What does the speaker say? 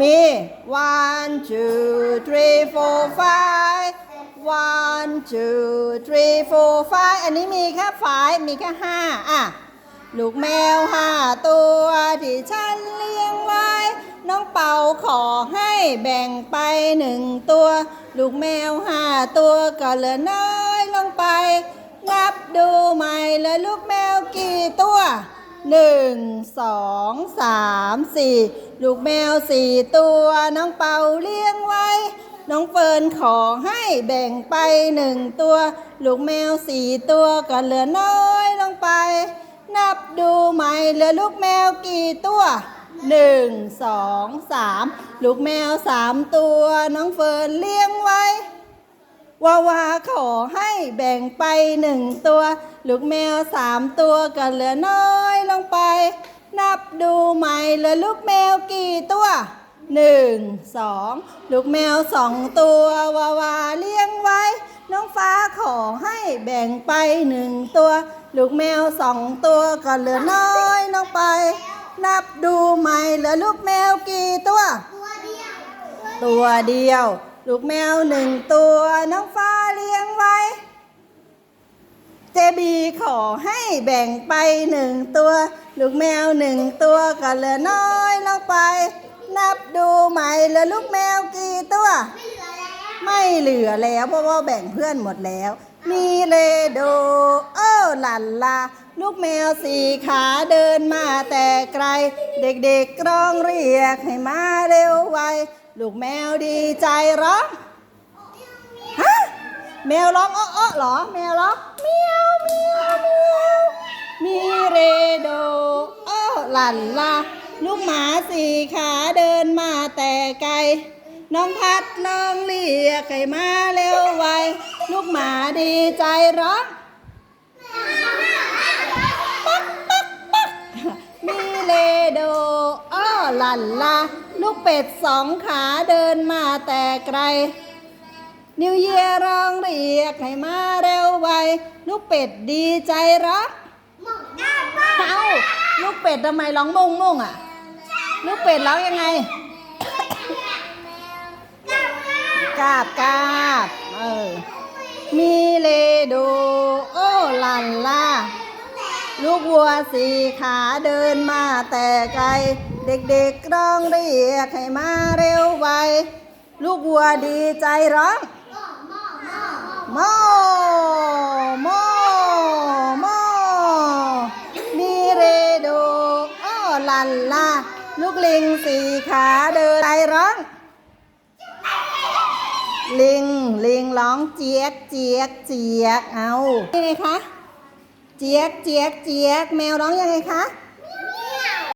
มี one two three four five one two three four five อันนี้มีแค่ five มีแค่ห้าอะ ลูกแมวห้าตัวที่ฉันเลี้ยงไว้ น้องเป่าขอให้แบ่งไปหนึ่งตัว ลูกแมวห้าตัวก็เหลือน้อยลงไป นับดูใหม่เลยลูกแม หนึ่งสองสามสี่ลูกแมวสี่ตัวน้องเป่าเลี้ยงไว้ น้องเฟิร์นขอให้แบ่งไปหนึ่งตัว ลูกแมวสี่ตัวก็เหลือน้อยลงไป นับดูใหม่เหลือลูกแมวกี่ตัวหนึ่งสองสามลูกแมวสามตัว น้องเฟิร์นเลี้ยงไว้ วาวาขอให้แบ่งไปหนึ่งตัว ลูกแมวสามตัวก็เหลือน้อยลงไป นับดูใหม่เหลือลูกแมวกี่ตัวหนึ่งสองลูกแมวสองตัววาวาเลี้ยงไว้ น้องฟ้าขอให้แบ่งไปหนึ่งตัว ลูกแมวสองตัวก็เหลือน้อยลงไป นับดูใหม่เหลือลูกแมวกี่ตัว ตัวเดียว ลูกแมวหนึ่งตัวน้องฟ้าเลี้ยงไว้ เจบีขอให้แบ่งไปหนึ่งตัว ลูกแมวหนึ่งตัวก็เหลือน้อยลงไป นับดูใหม่เหลือลูกแมวกี่ตัว ไม่เหลือแล้วเพราะว่าแบ่งเพื่อนหมดแล้ว มีเลโดเออหลันลาลูกแมวสี่ขาเดินมาแต่ไกล เด็กๆร้องเรียกให้มาเร็วไวลูกแมวดีใจร้องฮะแมวร้องอ้ออ้อเหรอ แมวร้องเมียวเมียวเมียวมีเรโดโอ้หลันลาลูกหมาสี่ขาเดินมาแต่ไกล น้องพัดน้องเรียกให้มาเร็วไว ลูกหมาดีใจร้องปักปักปักมีเลโดอ้อหลันลา ลูกเป็ดสองขาเดินมาแต่ไกล นิวเยียร้องเรียกให้มาเร็วไว ลูกเป็ดดีใจร้องเอาลูกเป็ดทำไมร้องมุ่งมุ่งอะ ลูกเป็ดร้องยังไงกาบกาบเออมีเลโด โอ้ลันล่า ลูก วัวสี่ขาเดินมาแต่ไกล เด็กๆร้องเรียกให้มาเร็วไว ลูกวัวดีใจร้องโมโมโมมีเรโดโอลันล่าลูกลิงสี่ขาเดินใจร้องลิง ลิงร้องเจี๊ยกเจี๊ยกเจี๊ยกเอายังไงคะ เจี๊ยกเจี๊ยกเจี๊ยกแมวร้องยังไงคะ